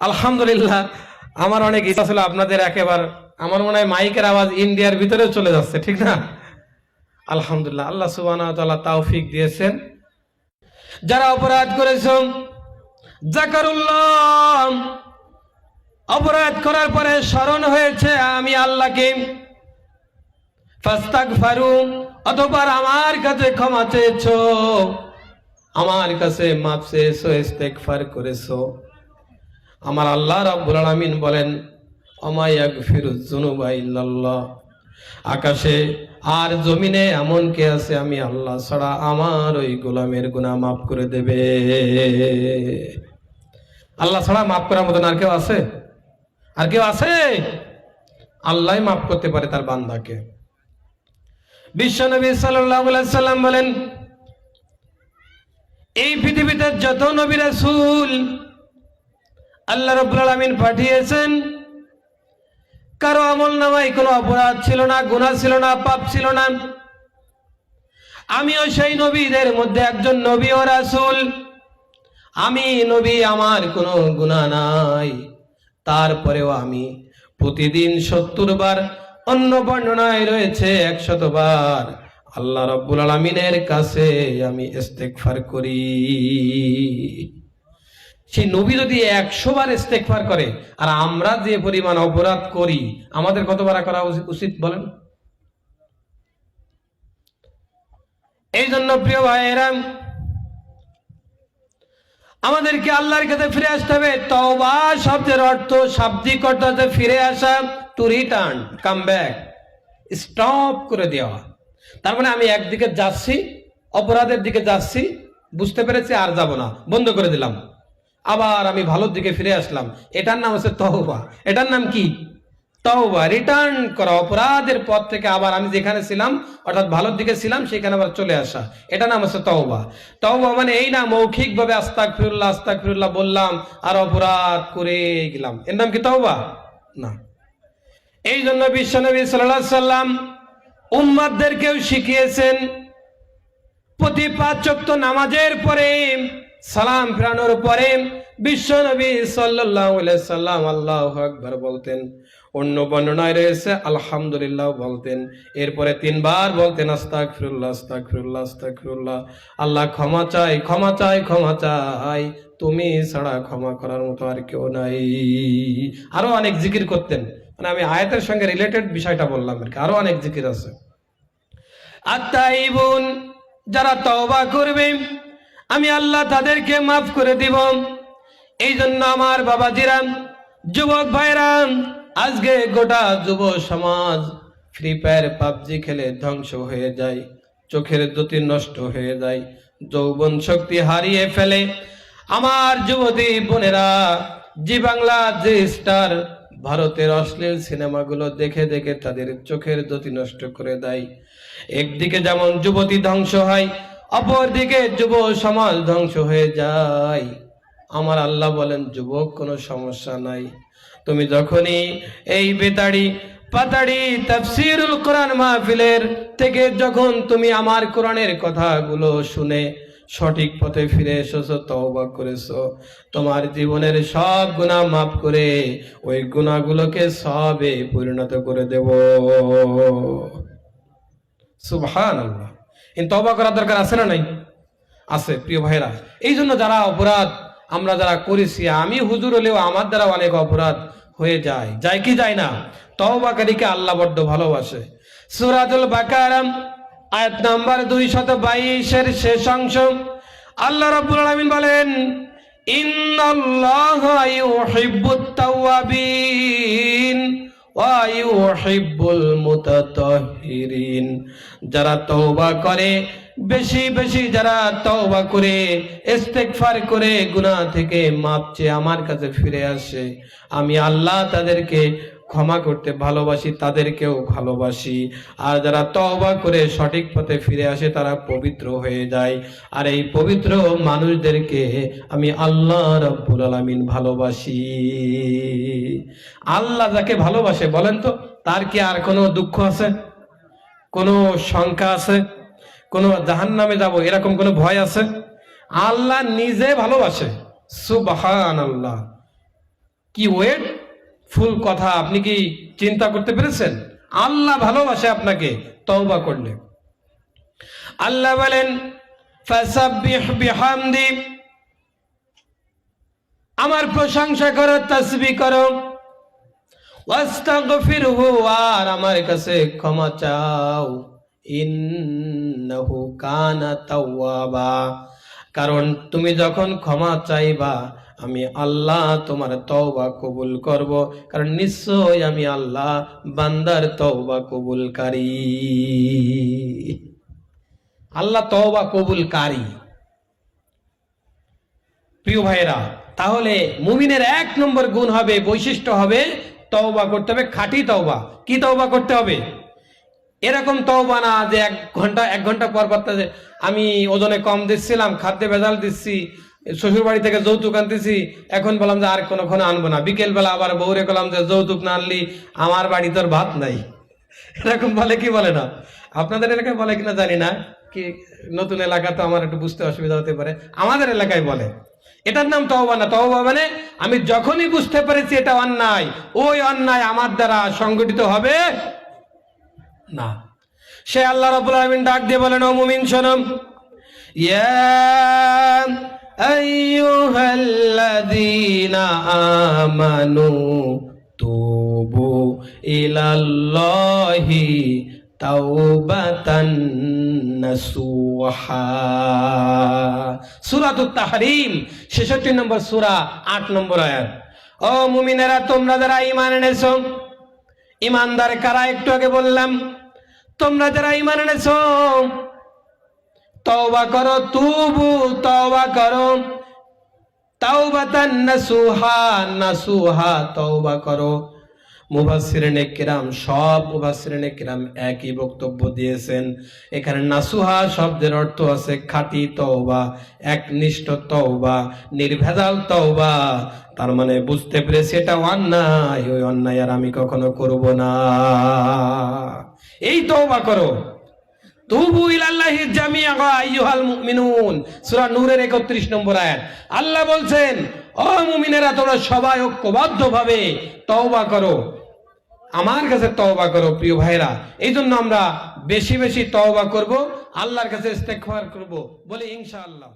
আলহামদুলিল্লাহ, আমার অনেক ইচ্ছা ছিল আপনাদের একেবার, আমার মনে হয় মাইকের আওয়াজ ইন্ডিয়ার ভিতরে চলে যাচ্ছে, ঠিক না? আলহামদুলিল্লাহ, আল্লাহ সুবাহ তাওফিক দিয়েছেন। যারা অপরাধ করেছ জাকারুল্লাহ, অপরাধ করার পরে স্মরণ হয়েছে আমি আল্লাহকে। ফাস্তাক ফারু অতবার আমার কাছে ক্ষমা চেয়েছো, আমার কাছে মাপ চেয়েছো, ইস্তেগফার করেছ। আমার আল্লাহ রাব্বুল আলামিন বলেন অমায়াগ ফিরুজ জুনুবা ইল্লাল্লাহ। আকাশে আর জমিনে এমন কে আছে আমি আল্লাহ ছাড়া আমার ওই গোলামের গুনাহ মাফ করে দেবে। আল্লাহ ছাড়া মাফ করার মতন আর কেউ আছে? আর কেউ আছে? আল্লাহ মাফ করতে পারে তার বান্দাকে। বিশ্বনবী সাল্লাম বলেন, এই পৃথিবীতে যত নবী রাসূল আল্লাহ রব্বুল আলামিন পাঠিয়েছেন। কারও আমল নামায় কোনো অপরাধ ছিল না, গুনাহ ছিল না, পাপ ছিল না। আমিও সেই নবীদের মধ্যে একজন নবী ও রাসূল। আমি নবী, আমার কোনো গুনাহ নাই। তারপরেও আমি প্রতিদিন সত্তর বার অন্য বর্ণনায় রয়েছে একশত বার, আল্লাহ রব্বুল আলমিনের কাছে আমি ইস্তেগফার করি। সেই নবী যদি একশো বার ইস্তেগফার করে, আর আমরা যে পরিমাণ অপরাধ করি, আমাদের কতবার করা উচিত- বলেন? এই জন্য প্রিয় ভাইয়েরা, আমাদেরকে আল্লাহর কাছে ফিরে আসতে হবে। তওবা শব্দের অর্থ, শাব্দিক অর্থ ফিরে আসা to return come back stop করে দেওয়া। তার মানে আমি একদিকে যাচ্ছি, অপরাধের দিকে যাচ্ছি, বুঝতে পেরেছি, আর যাব না। বন্ধ করে দিলাম। আবার আমি ভালোর দিকে ফিরে আসলাম। এটার নাম হচ্ছে তহবা এটার নাম কি? তওবা। রিটার্ন করা অপরাধের পথ থেকে আবার আমি যেখানে ছিলাম, অর্থাৎ ভালোর দিকে ছিলাম, সেখানে আবার চলে আসা। এটা নাম হচ্ছে তওবা। তওবা মানে এই না মৌখিক ভাবে আস্তাক ফিরুল্লাহ আস্তাক ফিরুল্লাহ বললাম, আর অপরাধ করে গেলাম। এর নাম কি তওবা? না। এই জন্য বিশ্বনবী সাল্লাল্লাহু সাল্লাম উম্মাদদেরকেও শিখিয়েছেন প্রতি পাঁচ নামাজের পরে সালাম ফেরানোর পরে সাল্লাল্লাহু আলাইহি সাল্লাম আল্লাহু আকবার বলতেন, অন্য বর্ণনায় রয়েছে, আলহামদুলিল্লাহ বলতেন। এরপরে তিনবার বলতেন, আস্তাগফিরুল্লাহ আস্তাগফিরুল্লাহ আস্তাগফিরুল্লাহ। আল্লাহ ক্ষমা চাই ক্ষমা চাই ক্ষমা চাই। তুমি ছাড়া ক্ষমা করার মতো আর কেউ নাই। আরও অনেক জিকির করতেন। মানে আমি আয়াতের সঙ্গে রিলেটেড বিষয়টা বললাম আর কি, আরও অনেক জিকির আছে। আত্মাইবুন, যারা তওবা করবে আমি আল্লাহ তাদেরকে মাফ করে দিব। এই জন্য আমার বাবাজিরা যুবক ভাইরা আজকে গোটা যুব সমাজ ফ্রি ফায়ার পাবজি খেলে ধ্বংস হয়ে যায়, চোখের জ্যোতি নষ্ট হয়ে যায়, যৌবন শক্তি হারিয়ে ফেলে। আমার যুবতী বোনেরা, জি বাংলা, জি স্টার, ভারতের অশ্লীল সিনেমাগুলো দেখে দেখে তাদের চোখের জ্যোতি নষ্ট করে দেয়। একদিকে যেমন যুবতী ধ্বংস হয় অপরদিকে যুব সমাজ ধ্বংস হয়ে যায়। আমার আল্লাহ বলেন, যুবক, কোনো সমস্যা নাই। তুমি যখনই এই বেতাড়ি পাতাড়ি তাফসিরুল কোরআন মাহফিলের থেকে যখন তুমি আমার কোরআনের কথাগুলো শুনে সঠিক পথে ফিরে এসেছ, তওবা করেছ, তোমার জীবনের সব গুনাহ মাফ করে ওই গুনাহগুলোকে সবে পরিণত করে দেব। সুবহান আল্লাহ কিন্তু তবা করার দরকার আছে না নাই? আছে, প্রিয় ভাইরা এই জন্য যারা অপরাধ আমরা যারা করেছি, আমি হুজুর হলেও আমার দ্বারা অনেক অপরাধ হয়ে যায়। যায় কি যায় না? তওবাকারীকে আল্লাহ বড্ড ভালোবাসে। সুরাতুল বাকারাম আয়াত নাম্বার দুই শত বাইশের শেষ অংশ। আল্লাহ রাব্বুল আলামিন বলেন, ইন্নাল্লাহা ইউহিব্বুত তাওয়াবিন। যারা তৌবা করে, বেশি বেশি যারা তওবা করে, ইস্তেগফার করে, গুনাহ থেকে মাপছে আমার কাছে ফিরে আসে। আমি আল্লাহ তাদেরকে ক্ষমা করতে ভালোবাসি, তাদেরকেও ভালোবাসি। আর যারা তওবা করে সঠিক পথে ফিরে আসে, তারা পবিত্র হয়ে যায়। আর এই পবিত্র মানুষদেরকে আমি আল্লাহ রব্বুল আলামিন ভালোবাসি। আল্লাহ যাকে ভালোবাসে, বলেন তো, তার কি আর কোনো দুঃখ আছে? কোনো শঙ্কা আছে? কোনো জাহান নামে যাব, এরকম কোনো ভয় আছে? আল্লাহ নিজে ভালোবাসে। সুবহান আল্লাহ কি ওয়েট? ফুল কথা, আপনি কি চিন্তা করতে পেরেছেন? আল্লাহ ভালোবাসে আপনাকে, তওবা করলে। আল্লাহ বলেন আমার প্রশংসা করো, তসবি করো। আর আমার কাছে ক্ষমা চাও। কানা কারণ তুমি যখন ক্ষমা চাইবা আমি আল্লাহ তোমার তওবা কবুল করব। কারণ নিশ্চয় আমি আল্লাহ বান্দার তওবা কবুলকারী। আল্লাহ তওবা কবুলকারী। প্রিয় ভাইরা তাহলে মুমিনের এক নম্বর গুণ হবে, বৈশিষ্ট্য হবে তওবা করতে হবে, খাঁটি তওবা। কি তওবা করতে হবে? এরকম তওবা না যে এক ঘণ্টা এক ঘণ্টা পর পর আমি ওজনে কম দিচ্ছিলাম, খাদ্যে ভেজাল দিচ্ছি শ্বশুর বাড়ি থেকে যৌতুক আনতেছি, এখন বললাম যে আর কোনোক্ষণ আনব না। বিকেল বেলা আবার বউরে করলাম যে যৌতুক না আনলি, আমার বাড়ি তোর ভাত নাই। এরকম বলে কি বলে না? আপনাদের এলাকায় বলে কিনা জানি না, কি নতুন এলাকা তো আমার একটু বুঝতে অসুবিধা হতে পারে। আমাদের এলাকায় বলে। এটার নাম তওবা না। তওবা মানে আমি যখনই বুঝতে পেরেছি এটা অন্যায়, ওই অন্যায় আমার দ্বারা সংগঠিত হবে না। সে আল্লাহ রাব্বুল আলামিন ডাক দিয়ে বলেন, ও মুমিন শোনম ইয়া আইয়ুহাল্লাযীনা আমানু তুবু ইলাল্লাহি তাওবাতান নাসুহা। সূরাতুত তাহরিম 66 নম্বর সূরা 8 নম্বর আয়াত। ও মুমিনেরা, তোমরা যারা ঈমান এনেছো ইমানদার কারা? একটু আগে বললাম, তোমরা যারা ইমান এনেছো তওবা করো, তুবু তওবা করো। তাওবাতান নাসুহা নাসুহা তওবা করো। মুফাসসিরিনে কিরাম, সব মুফাসসিরিনে কিরাম একই বক্তব্য দিয়েছেন। এখানে নাসুহা শব্দের অর্থ আছে খাঁটি তওবা, একনিষ্ঠ তওবা, নির্ভেজাল তওবা। তার মানে বুঝতে পেরেছি, এটা অন্যায়, ওই অন্যায় আর আমি কখনো করব না। এই তওবা করো। তুবু ইলাল্লাহি জামিআ আইয়ুহাল মুমিনুন। সূরা নূরের 31 নম্বর আয়াত। আল্লাহ বলছেন, ও মুমিনেরা, তোমরা সবাই ঐক্যবদ্ধভাবে তওবা করো। আমার কাছে তওবা করো, প্রিয় ভাইরা এই জন্য আমরা বেশি বেশি তওবা করব, আল্লাহর কাছে ইস্তেগফার করব বলে ইনশাআল্লাহ।